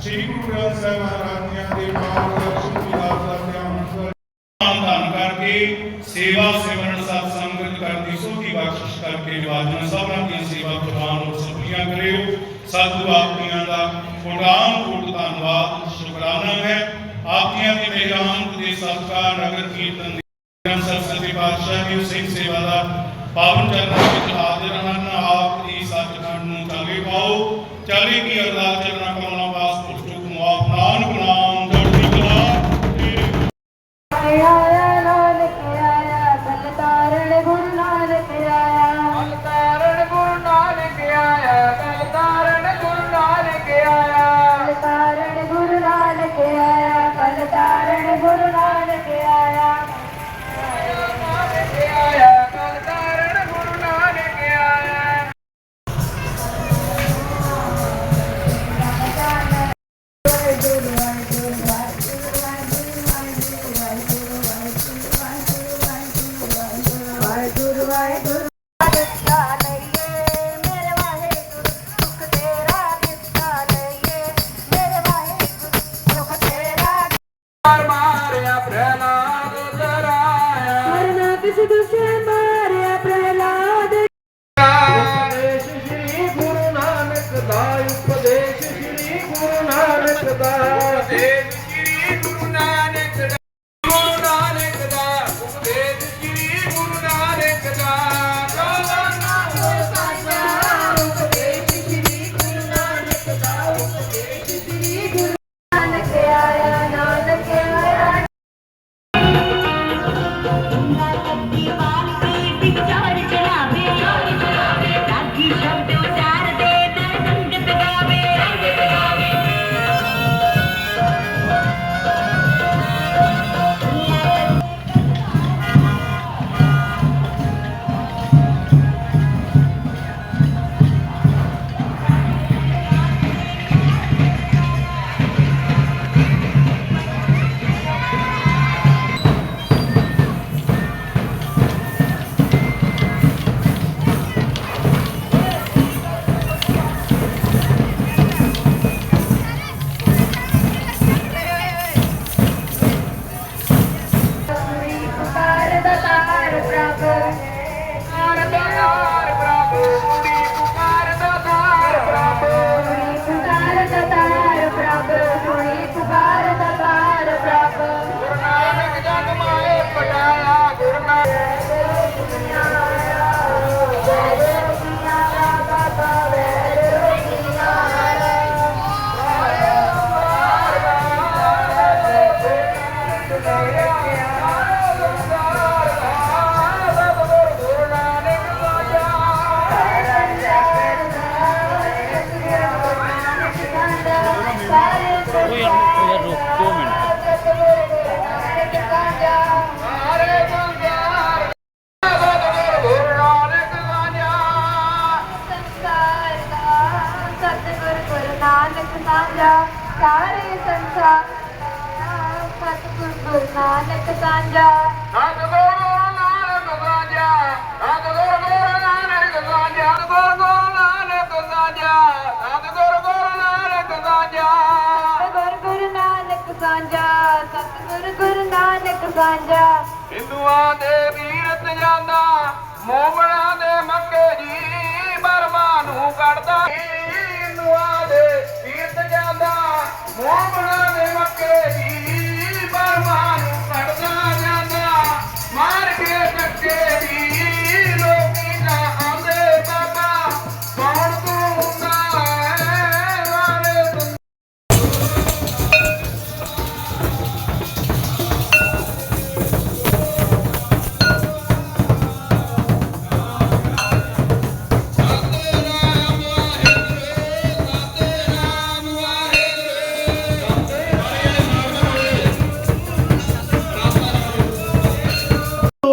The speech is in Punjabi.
ਸ੍ਰੀ ਗੁਰੂ ਗ੍ਰੰਥ ਸਾਹਿਬ ਮਹਾਰਾਜ ਜੀ ਦੇ ਮਾਰਗਦਰਸ਼ਨ ਦੀ ਆਸਰਾ ਧਿਆਨ ਧਾਰਨ ਕਰਕੇ ਸੇਵਾ ਸਿਮਰਨ ਸਤ ਸੰਗਤ ਕਰਦੀ ਸੋਧੀ ਬਖਸ਼ਿਸ਼ ਕਰਕੇ ਵਾਜਨ ਸਭਨਾਂ ਦੀ ਸੇਵਾ ਪ੍ਰਵਾਨ ਹੋ ਸਭੀਆਂ ਕਰਿਓ ਸਤਿਗੁਰੂ ਆਪਣੀਆਂ ਦਾ ਕੋਟਾਨ ਕੋਟ ਧੰਨਵਾਦ ਸ਼ੁਕਰਾਨਾ ਹੈ। ਆਪਣੀਆਂ ਦੀ ਮਿਹਰਾਂ ਦੇ ਸਤਕਾਰ ਨਗਰ ਕੀਰਤਨ ਦੀ ਗ੍ਰੰਥ ਸਾਹਿਬ ਪਾਤਸ਼ਾਹ ਜੀ, ਸਿੰਘ ਸੇਵਾ ਦਾ ਪਾਵਨ ਚਰਨਾਂ ਵਿੱਚ ਦਾ ਉਪਦੇਸ਼ ਸ੍ਰੀ ਗੁਰੂ ਨਾਨਕ ਦਾ ਗੁਰੂ ਨਾਨਕ ਸਾਂਝਾ। ਸਤਿਗੁਰ ਗੁਰੂ ਨਾਨਕ ਸਾਂਝਾ। ਹਿੰਦੂਆਂ ਦੇ ਵੀਰਤ ਜਾਂਦਾ ਮੋਮਣਾ ਦੇ ਮੱਕੇ ਜੀ